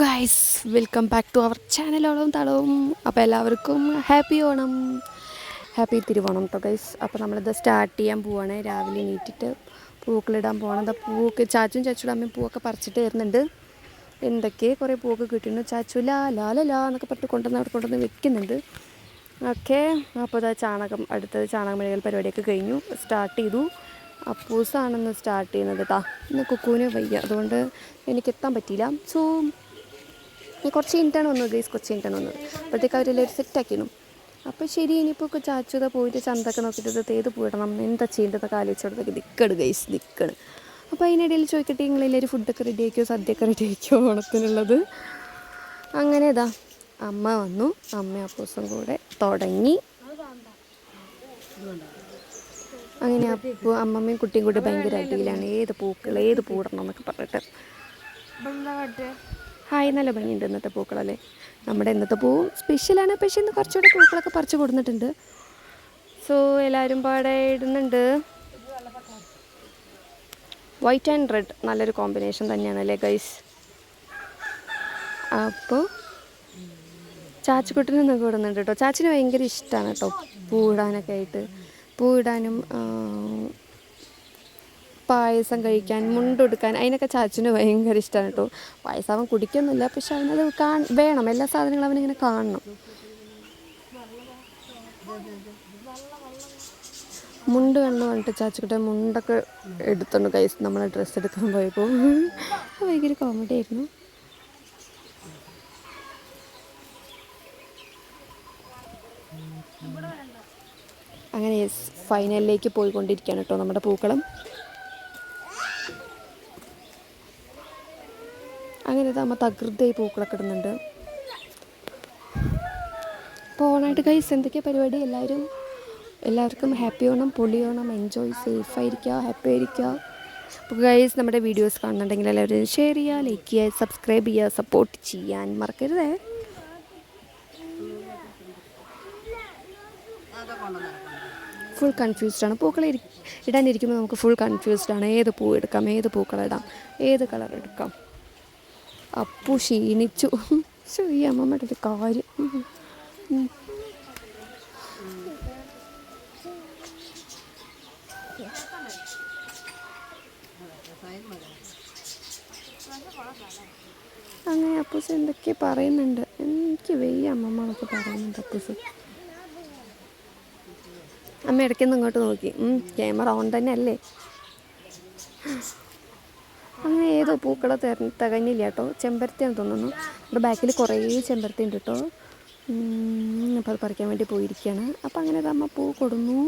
Guys welcome back to our channel Onam തളവും അപ്പോൾ എല്ലാവർക്കും happy Onam. Happy Thiruvonam കേട്ടോ ഗൈസ് അപ്പോൾ നമ്മളിത് സ്റ്റാർട്ട് ചെയ്യാൻ പോവാണ്. രാവിലെ എണീറ്റിട്ട് പൂക്കളിടാൻ പോകണം എന്താ പൂവൊക്കെ ചാച്ചും ചാച്ചൂടെ അമ്മയും പൂവൊക്കെ പറിച്ചിട്ട് വരുന്നുണ്ട്. എന്തൊക്കെ? കുറേ പൂവൊക്കെ കിട്ടിയിട്ടുണ്ട്. ചാച്ചു ലാ ലാ ലാ എന്നൊക്കെ പറഞ്ഞിട്ട് കൊണ്ടുവന്ന് അവിടെ കൊണ്ടുവന്ന് വെക്കുന്നുണ്ട്. ഓക്കെ. അപ്പോൾ ഇതാ ചാണകം അടുത്തത് ചാണകം മെഴുകൽ പരിപാടിയൊക്കെ കഴിഞ്ഞു. സ്റ്റാർട്ട് ചെയ്തു. അപ്പൂസാണെന്ന് സ്റ്റാർട്ട് ചെയ്യുന്നത് കേട്ടോ ഇന്ന് കുക്കൂന് വയ്യ. അതുകൊണ്ട് എനിക്ക് എത്താൻ പറ്റിയില്ല. സോ ഞാൻ കുറച്ച് കഴിഞ്ഞിട്ടാണ് വന്നത് ഗൈസ് കുറച്ച് കഴിഞ്ഞിട്ടാണ് വന്നത്. അപ്പോഴത്തേക്ക് അവരെല്ലാവരും സെറ്റാക്കിയിരുന്നു അപ്പോൾ ശരി ഇനിയിപ്പോൾ ചാച്ചുത പോയിട്ട് ചന്തൊക്കെ നോക്കിയിട്ട് ഇത് തേത് പോയിടണം എന്താ ചെയ്യേണ്ടതൊക്കെ ആലോചിച്ചോടത്തേക്ക് ദിക്കട് ഗൈസ് നിൽക്കണ് അപ്പോൾ അതിനിടയിൽ ചോദിക്കട്ടെ നിങ്ങളെല്ലാവരും ഫുഡൊക്കെ റെഡി ആക്കിയോ? സദ്യയൊക്കെ റെഡി ആക്കിയോ? ഓണത്തിനുള്ളത്? അങ്ങനെ ഇതാ. അമ്മ വന്നു. അമ്മ അപ്പൂസും കൂടെ തുടങ്ങി. അങ്ങനെ അപ്പോൾ അമ്മമ്മയും കുട്ടിയും കൂടി ഭയങ്കര അടിയിലാണ്. ഏത് പൂക്കൾ ഏത് പൂടണം എന്നൊക്കെ പറഞ്ഞിട്ട്. ഹായ് നല്ല ഭംഗിയുണ്ട് ഇന്നത്തെ പൂക്കളല്ലേ? നമ്മുടെ ഇന്നത്തെ പൂവും സ്പെഷ്യലാണ് പക്ഷേ ഇന്ന് കുറച്ചുകൂടെ പൂക്കളൊക്കെ പറിച്ചു കൊടുത്തിട്ടുണ്ട്. സോ എല്ലാവരും പാടെ ഇടുന്നുണ്ട്. വൈറ്റ് ആൻഡ് റെഡ് നല്ലൊരു കോമ്പിനേഷൻ തന്നെയാണ് അല്ലേ ഗൈസ് അപ്പോൾ ചാച്ചുക്കുട്ടിനൊന്നും കൂടുന്നുണ്ട് കേട്ടോ. ചാച്ചിന് ഭയങ്കര ഇഷ്ടമാണ് കേട്ടോ പൂ ഇടാനൊക്കെ ആയിട്ട് പൂയിടാനും പായസം കഴിക്കാൻ മുണ്ടെടുക്കാൻ അതിനൊക്കെ ചാച്ചന് ഭയങ്കര ഇഷ്ടമാണ് കേട്ടോ. പായസം അവൻ കുടിക്കൊന്നുമില്ല പക്ഷെ അവനത് കാ വേണം. എല്ലാ സാധനങ്ങളും അവനിങ്ങനെ കാണണം. മുണ്ട് കണ്ണു പറഞ്ഞിട്ട് ചാച്ചിക്കുട്ടെ മുണ്ടൊക്കെ എടുത്തുണ്ട് കൈസ് നമ്മളെ ഡ്രസ്സ് എടുക്കാൻ പോയപ്പോൾ ഭയങ്കര കോമഡി ആയിരുന്നു. അങ്ങനെ ഫൈനലിലേക്ക് പോയിക്കൊണ്ടിരിക്കുകയാണ് കേട്ടോ നമ്മുടെ പൂക്കളം. അങ്ങനെ ഇതാകുമ്പോൾ തകൃതിയായി പൂക്കളൊക്കെ ഇടുന്നുണ്ട്. അപ്പോൾ ഓണായിട്ട് കൈസ് എന്തൊക്കെയാണ് പരിപാടി? എല്ലാവരും എല്ലാവർക്കും ഹാപ്പി ഓണം പൊളി ഓണം എൻജോയ് സേഫ് ആയിരിക്കുക ഹാപ്പി ആയിരിക്കുക. അപ്പോൾ ഗൈസ് നമ്മുടെ വീഡിയോസ് കാണുന്നുണ്ടെങ്കിൽ എല്ലാവരും ഷെയർ ചെയ്യുക ലൈക്ക് ചെയ്യുക സബ്സ്ക്രൈബ് ചെയ്യുക സപ്പോർട്ട് ചെയ്യാൻ മറക്കരുതേ. ഫുൾ കൺഫ്യൂസ്ഡ് ആണ്. പൂക്കൾ ഇരി ഇടാനിരിക്കുമ്പോൾ നമുക്ക് ഫുൾ കൺഫ്യൂസ്ഡ് ആണ്. ഏത് പൂ എടുക്കാം ഏത് പൂക്കൾ ഇടാം ഏത് കളർ എടുക്കാം. അപ്പു ക്ഷീണിച്ചു. ഈ അമ്മമ്മയുടെ ഒരു കാര്യം. അങ്ങനെ അപ്പൂസ് എന്തൊക്കെ പറയുന്നുണ്ട്. എനിക്ക് വെയ്യ അമ്മമ്മ എന്നൊക്കെ പറയുന്നുണ്ട് അപ്പൂസ്. അമ്മ ഇടയ്ക്കൊന്നും ഇങ്ങോട്ട് നോക്കി. ക്യാമറ ഓൺ തന്നെ അല്ലേ അങ്ങനെ ഏതോ പൂക്കളെ തെര തികഞ്ഞില്ല കേട്ടോ. ചെമ്പരത്തിയാണ് തോന്നുന്നു. ഇവിടെ ബാക്കിൽ കുറേ ചെമ്പരത്തി ഉണ്ട് കേട്ടോ. അപ്പോൾ അത് പറിക്കാൻ വേണ്ടി പോയിരിക്കുകയാണ്. അപ്പോൾ അങ്ങനെ അമ്മ പൂ കൊടുന്നു.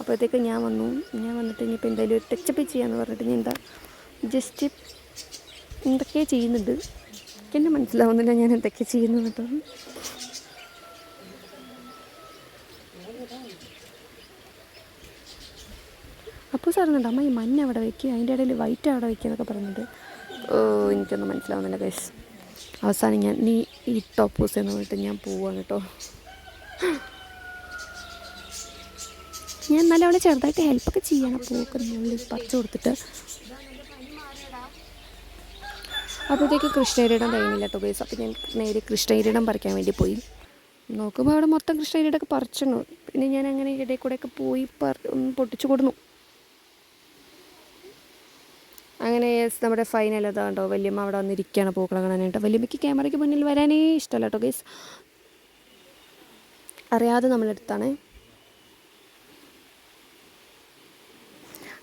അപ്പോഴത്തേക്ക് ഞാൻ വന്നു. ഞാൻ വന്നിട്ട് ഇനിയിപ്പോൾ എന്തായാലും ഒരു ടച്ചപ്പ് ചെയ്യാമെന്ന് പറഞ്ഞിട്ട് ഞാൻ എന്താ ജസ്റ്റ് എന്തൊക്കെയാണ് ചെയ്യുന്നുണ്ട്. എന്നെ മനസ്സിലാവുന്നില്ല ഞാൻ എന്തൊക്കെ ചെയ്യുന്നു കേട്ടോ. അപ്പോൾ സാറുന്നുണ്ട് അമ്മ ഈ മഞ്ഞ അവിടെ വയ്ക്കുക അതിന്റെ ഇടയിൽ വൈറ്റ് അവിടെ വയ്ക്കുക എന്നൊക്കെ പറഞ്ഞിട്ട്. എനിക്കൊന്നും മനസ്സിലാവുന്നില്ല ഗൈസ് അവസാനം ഞാൻ നീ ഈ ടോപ്പൂസ് എന്ന് പറഞ്ഞിട്ട് ഞാൻ പോവാണ് കേട്ടോ. ഞാൻ എന്നാലും അവളെ ചെറുതായിട്ട് ഹെൽപ്പൊക്കെ ചെയ്യണം. പൂക്ക് മുള്ളിൽ പറിച്ചു കൊടുത്തിട്ട്. അപ്പോഴത്തേക്ക് കൃഷ്ണകിരീടം കഴിഞ്ഞില്ല കേട്ടോ ഗൈസ് അപ്പോൾ ഞാൻ നേരെ കൃഷ്ണകിരീടം പറിക്കാൻ വേണ്ടി പോയി. നോക്കുമ്പോൾ അവിടെ മൊത്തം കൃഷ്ണകിരീടമൊക്കെ പറിച്ചിരുന്നു പിന്നെ ഞാൻ അങ്ങനെ ഇടയിൽ കൂടെയൊക്കെ പോയി പൊട്ടിച്ചു കൊടുന്നു. അങ്ങനെ നമ്മുടെ ഫൈനൽ അതാണ്ടോ വല്യമ്മ അവിടെ വന്നിരിക്കുകയാണ് പൂക്കളെ കാണാനായിട്ട്. വല്യമ്മയ്ക്ക് ക്യാമറയ്ക്ക് മുന്നിൽ വരാനേ ഇഷ്ടമല്ല കേട്ടോ ഗൈസ് അറിയാതെ നമ്മളെടുത്താണ്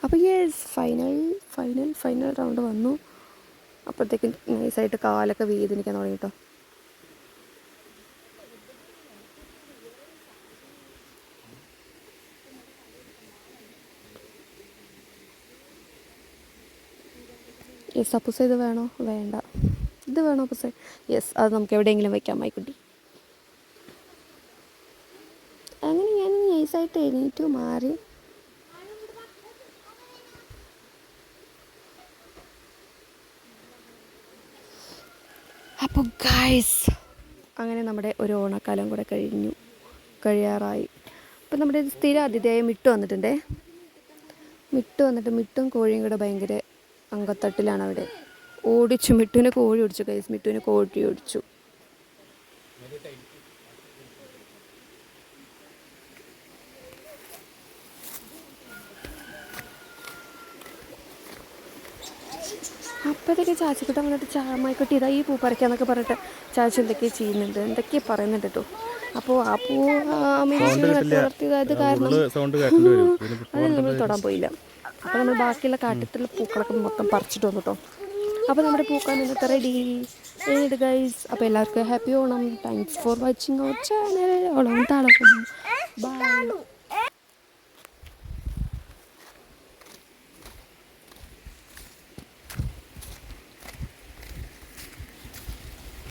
അപ്പോൾ yes final final final round വന്നു. അപ്പോഴത്തേക്കും നൈസായിട്ട് കാലൊക്കെ വേദനിക്കാൻ തുടങ്ങി കേട്ടോ. യെസ് അപ്പുസ ഇത് വേണോ? വേണ്ട. ഇത് വേണോ അപ്പുസ യെസ് അത് നമുക്ക് എവിടെയെങ്കിലും വയ്ക്കാം മൈക്കുട്ടി. അങ്ങനെ ഞാൻ നൈസായിട്ട് എണീറ്റു മാറി. അപ്പോൾ ഗായ്സ് അങ്ങനെ നമ്മുടെ ഒരു ഓണക്കാലം കൂടെ കഴിഞ്ഞു. കഴിയാറായി. അപ്പോൾ നമ്മുടെ സ്ഥിര അതിഥിയായ മിട്ടു വന്നിട്ടുണ്ടേ. മിട്ടു വന്നിട്ട് മിട്ടും കോഴിയും കൂടെ ഭയങ്കര അങ്കത്തട്ടിലാണ് അവിടെ ഓടിച്ചു. മിട്ടുവിനെ കോഴി ഓടിച്ചു കൈസ്. മിട്ടുവിനെ കോഴി ഓടിച്ചു അപ്പോഴത്തേക്ക് ചാച്ചിക്കുട്ടൻ വന്നിട്ട് ചാമായിക്കുട്ടി ഇതാ ഈ പൂ പറിക്കാന്നൊക്കെ പറഞ്ഞിട്ട് ചാച്ചി എന്തൊക്കെയോ ചെയ്യുന്നുണ്ട്? എന്തൊക്കെയോ പറയുന്നുണ്ട് കേട്ടോ അപ്പോൾ ആ പൂ നട്ടു കാരണം അത് നമ്മൾ തൊടാൻ പോയില്ല. അപ്പോൾ നമ്മൾ ബാക്കിയുള്ള കാട്ടത്തിൽ പൂക്കളൊക്കെ മൊത്തം പറിച്ചിട്ട് വന്നു കേട്ടോ അപ്പോൾ നമ്മുടെ പൂക്കാൻ ഇന്നത്തെ റെഡി ഏത് ഗൈസ് അപ്പോൾ എല്ലാവർക്കും happy Onam. Thanks for watching our channel Onam Thalam bye